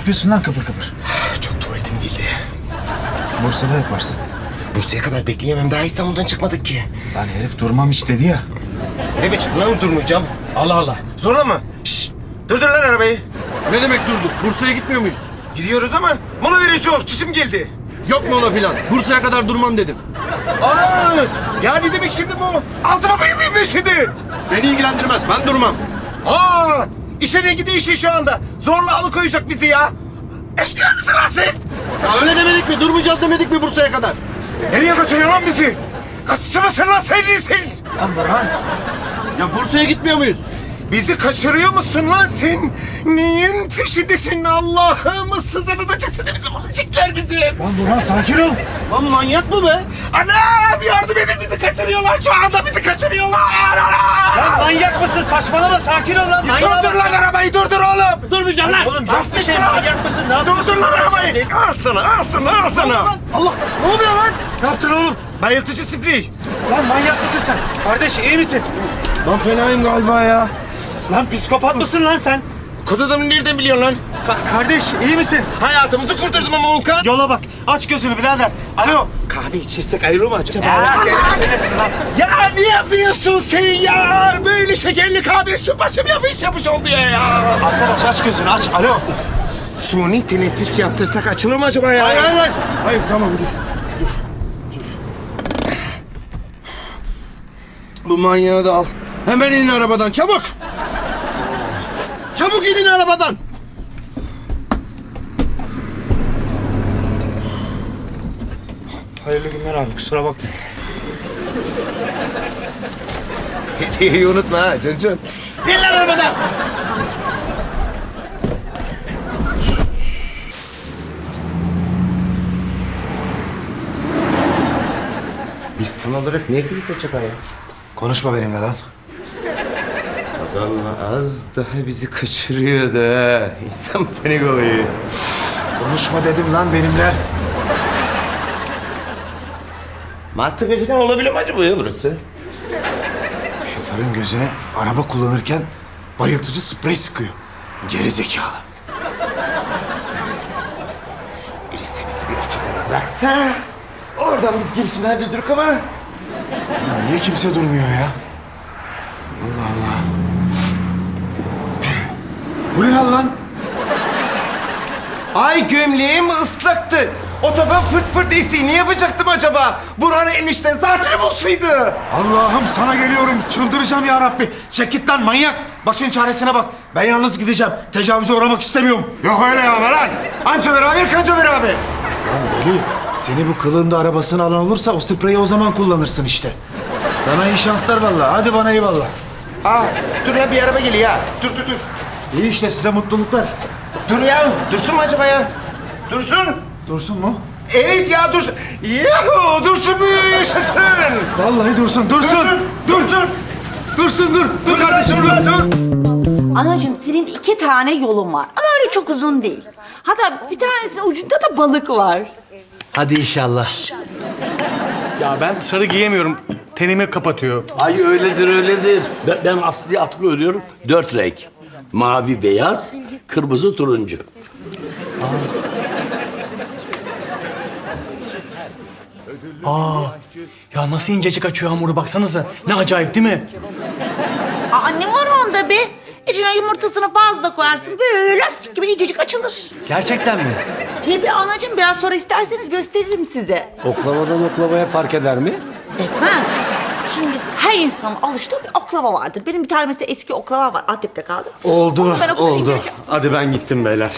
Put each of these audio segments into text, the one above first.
yapıyorsun lan kıpır kıpır? Çok tuvaletim geldi. Bursa'da yaparsın. Bursa'ya kadar bekleyemem. Daha İstanbul'dan çıkmadık ki. Lan herif durmam hiç dedi ya. Ne demek lan durmayacağım? Allah Allah. Zorla mı? Şşş. Durdur lan arabayı. Ne demek durduk? Bursa'ya gitmiyor muyuz? Gidiyoruz ama mola verin çok. Çişim geldi. Yok mola filan. Bursa'ya kadar durmam dedim. Aa, ya ne demek şimdi bu? Altıma büyümeyeyim ben şimdi. Beni ilgilendirmez. Ben durmam. Aa, işe ne gidiyor işi şu anda? Zorla alıkoyacak bizi ya. Eşkıya mısın lan sen? Ya öyle demedik mi? Durmayacağız demedik mi Bursa'ya kadar? Nereye götürüyor lan bizi? Gazeteci misin lan sen sen? Lan Burhan. Ya Bursa'ya gitmiyor muyuz? Bizi kaçırıyor musun lan sen? Neyin peşindesin Allah'ım? Sızladı da cesedimizi bulacaklar bizi. Lan Burhan sakin ol. Lan manyak mı be? Anam yardım edin bizi kaçırıyorlar şu anda bizi kaçırıyorlar. Anam! manyak mısın? Saçmalama sakin ol lan. Durdur lan arabayı durdur oğlum. Durmayacağım lan. Oğlum yok bir şey manyak mısın? Ne Durdur lan arabayı. Al sana al sana al sana. Allah ne oluyor lan? Ne yaptın oğlum? Bayıltıcı sprey. Lan manyak mısın sen? Kardeş iyi misin? Lan fenayım galiba ya. Lan psikopat mısın lan sen? Kod adamı nereden biliyorsun lan? Ka- kardeş iyi misin? Hayatımızı kurtardım ama Volkan. Yola bak. Aç gözünü birader. Alo. Kahve içirsek ayrılır mı acaba? Ya, misin lan? Ya ne yapıyorsun sen ya? Böyle şekerli kahve üstü başım yapış yapış oldu ya ya. Arkadaş aç gözünü aç. Alo. Suni teneffüs yaptırsak açılır mı acaba ya? Hayır hayır hayır. Hayır tamam dur. Dur. Dur. Bu manyağı da al. Hemen inin arabadan çabuk. Çabuk inin arabadan. Hayırlı günler abi kusura bakma. Hediyeyi unutma ha Cıncın. İn lan arabadan. Biz tam olarak neredeyiz acaba ya? Konuşma benimle lan. Adam az daha bizi kaçırıyordu ha. İnsan panik oluyor. Konuşma dedim lan benimle. Maltepe falan olabilir mi acaba ya burası? Şoförün gözüne araba kullanırken bayıltıcı sprey sıkıyor. Geri zekalı. Birisi bizi bir otogara bıraksa... Oradan biz girsin hadi Dürk ama. Lan niye kimse durmuyor ya? Allah Allah. Bu ne hal lan? Ay gömleğim ıslaktı. Otoban fırt fırt esiyor. Ne yapacaktım acaba? Burhan enişten zaten bulsaydı. Allah'ım sana geliyorum. Çıldıracağım ya Rabbi. Çek lan manyak. Başın çaresine bak. Ben yalnız gideceğim. Tecavüze uğramak istemiyorum. Yok öyle yapma lan. Anca beraber kanca beraber. Lan deli. Seni bu kılığında arabasını alan olursa o spreyi o zaman kullanırsın işte. Sana iyi şanslar vallahi. Hadi bana eyvallah. Aa dur lan bir araba geliyor ya. Dur dur dur. İyi işte size mutluluklar. Dur ya. Dursun mu acaba ya? Dursun. Dursun mu? Evet ya dursun. Yahu dursun mu yaşasın. Vallahi dursun. Dursun. Dursun. Dursun dur. Dur kardeşim dur. dur. Anacığım senin iki tane yolun var ama öyle çok uzun değil. Hatta bir tanesinin ucunda da balık var. Hadi inşallah. Ya ben sarı giyemiyorum. Tenimi kapatıyor. Ay öyledir öyledir. Ben, ben asli atkı örüyorum. Dört renk. Mavi, beyaz, kırmızı, turuncu. Ya nasıl incecik açıyor hamuru baksanıza. Ne acayip değil mi? Aa ne var onda be? İçine yumurtasını fazla koyarsın böyle lastik gibi incecik açılır. Gerçekten mi? Tabii anacığım biraz sonra isterseniz gösteririm size. Oklavadan oklavaya fark eder mi? Etmem. Şimdi her insanın alıştığı bir oklava vardır. Benim bir tane mesela eski oklava var. Antep'te kaldı. Oldu, Onu ben okula oldu. indireceğim. Hadi ben gittim beyler.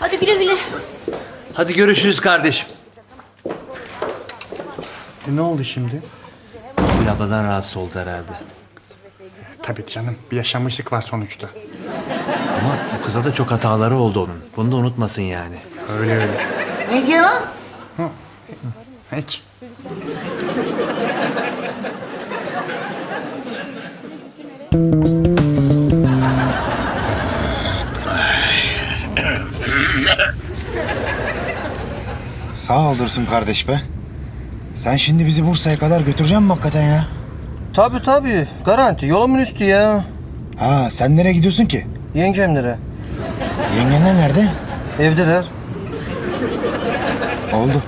Hadi güle güle. Hadi görüşürüz kardeşim. E, ne oldu şimdi? Gül abladan rahatsız oldu herhalde. Tabii canım. Bir yaşanmışlık var sonuçta. Ama bu kıza da çok hataları oldu onun. Bunu da unutmasın yani. Öyle öyle. Ne diyorsun? Hiç. Sağ ol Dursun kardeş be. Sen şimdi bizi Bursa'ya kadar götüreceksin mi hakikaten ya? Tabii tabii. Garanti. Yolumun üstü ya. Ha sen nereye gidiyorsun ki? Yengemlere. Yengenler nerede? Evdeler. Oldu.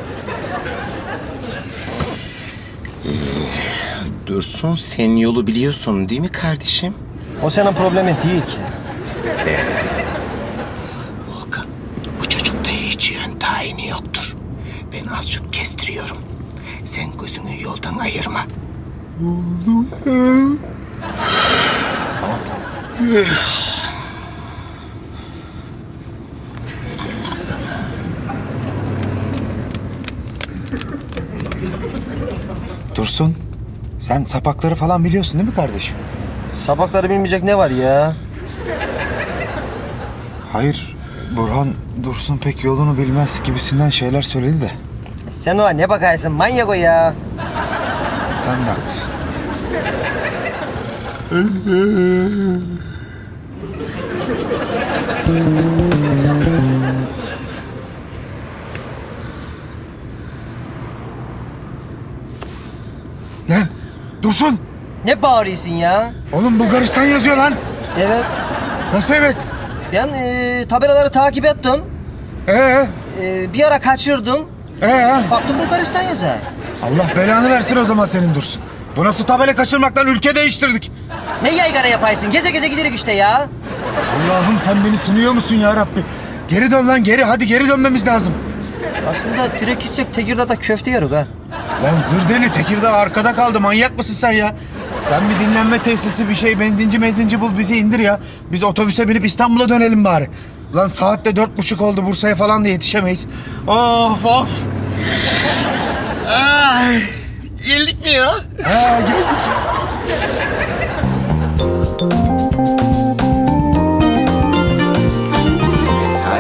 Dursun sen yolu biliyorsun değil mi kardeşim? O senin problemin değil ki. Volkan bu çocukta hiç yön tayini yoktur. Ben az çok kestiriyorum. Sen gözünü yoldan ayırma. Tamam tamam. Dursun, sen sapakları falan biliyorsun değil mi kardeşim? Sapakları bilmeyecek ne var ya? Hayır, Burhan Dursun pek yolunu bilmez gibisinden şeyler söyledi de. Sen o ne bakarsın manyak o ya. Sen de haklısın. Dursun! Ne bağırıyorsun ya? Oğlum Bulgaristan yazıyor lan. Evet. Nasıl evet? Ben e, tabelaları takip ettim. Ee, E, bir ara kaçırdım. ee. Baktım Bulgaristan yazar. Allah belanı versin o zaman senin Dursun. Bu nasıl tabela kaçırmaktan ülke değiştirdik. Ne yaygara yapaysın? Geze geze giderik işte ya. Allah'ım sen beni sınıyor musun ya Rabbi? Geri dön lan geri hadi geri dönmemiz lazım. Aslında direkt gitsek Tekirdağ'da köfte yeriz ha. Lan zır deli Tekirdağ arkada kaldı manyak mısın sen ya? Sen bir dinlenme tesisi bir şey benzinci benzinci bul bizi indir ya. Biz otobüse binip İstanbul'a dönelim bari. Lan saatte dört buçuk oldu Bursa'ya falan da yetişemeyiz. Of of. Ay, geldik mi ya? Ha geldik.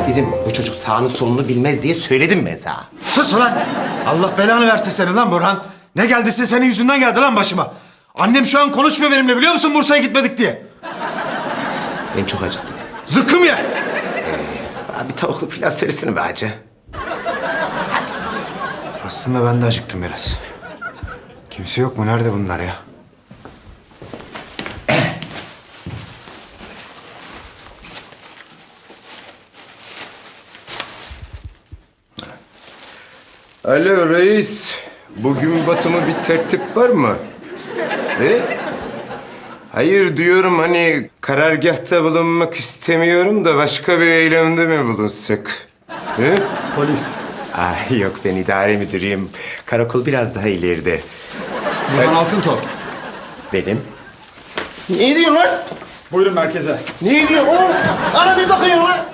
Dedim bu çocuk sağını solunu bilmez diye söyledim ben sana. Sus lan. Allah belanı versin senin lan Burhan. Ne geldiyse senin yüzünden geldi lan başıma. Annem şu an konuşmuyor benimle biliyor musun Bursa'ya gitmedik diye. Ben çok acıktım. Zıkkım ye. Abi tavuklu pilav söylesene be hacı. Aslında ben de acıktım biraz. Kimse yok mu? Nerede bunlar ya? Alo reis. Bugün Batum'u bir tertip var mı? E? Hayır diyorum hani karargahta bulunmak istemiyorum da başka bir eylemde mi bulunsak? E? Polis. Ay yok ben idare müdürüyüm. Karakol biraz daha ileride. Burhan Altıntop. Benim. Ne diyorsun lan? Buyurun merkeze. Ne diyorsun oğlum? Ana bir bakın lan.